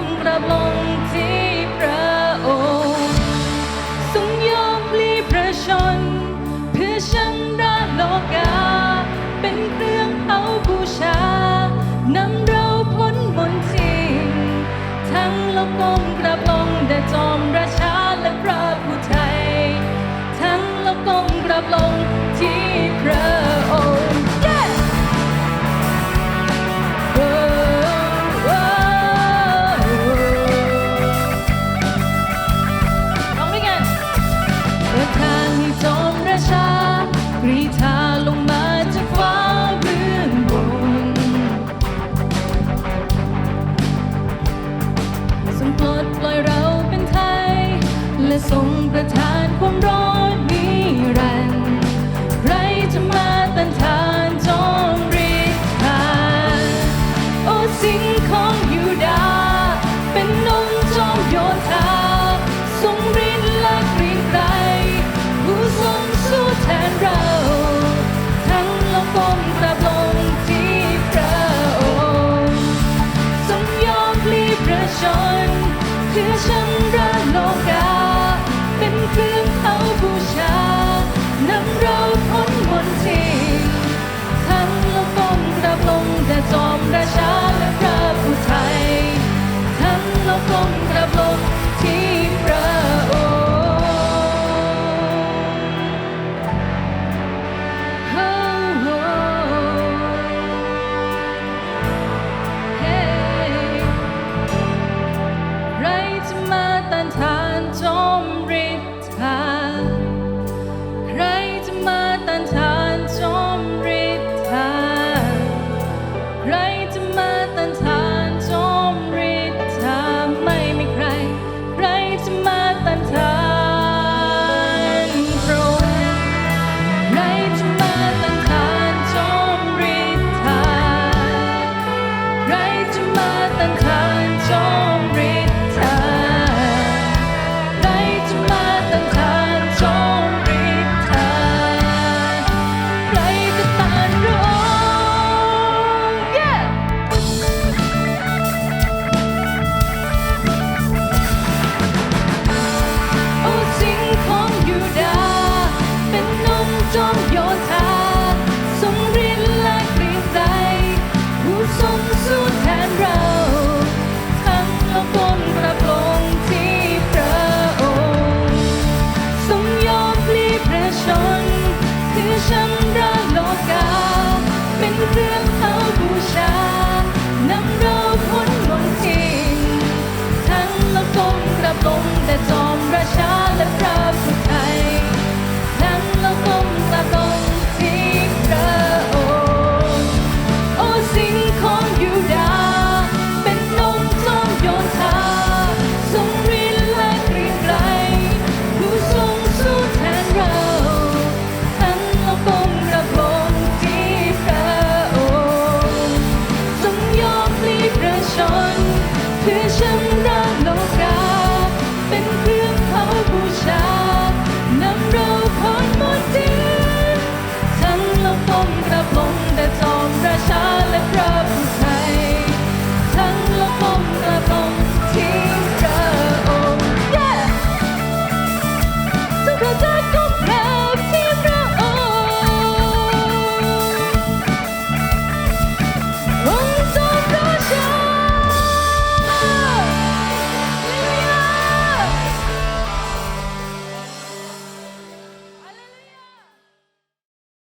มกระบลงที่พระองค์ทรงยอมพลีพระชน เพื่อชังราโลกา เป็นเครื่องเผาบูชานำเราพ้นมนทิทั้งโลกกลมกระบลงแต่จอม และทรงประทานความร้อดนิรันดร์ใครจะมาต้านทานจอมฤทธิ์ทานโอ้สิงของยูดา เป็นองจอมโยธาทรงฤทธิ์และกรียงไกรผู้ทรงสู้แทนเรา ทั้งลกก้มกราบลงที่พระองค์ทรงยอมพลีประชนเพื่อชำระ เครื่องเผาบูชานำเราพ้นมนทินทั้งละปมพระพงพระจอมราชาและพระผู้ไทย ทั้งละปมพระงที่พระมาตันทานจมริด ทางใครจะมาต้านทานจอมริบทานใครจะมาต้านทานจอมริบทางไม่มีใคร ใครจะมาต้านทานโปรใครจะมาต้านทานจอมริบทานใครจะมาต้านทาน ฉันได้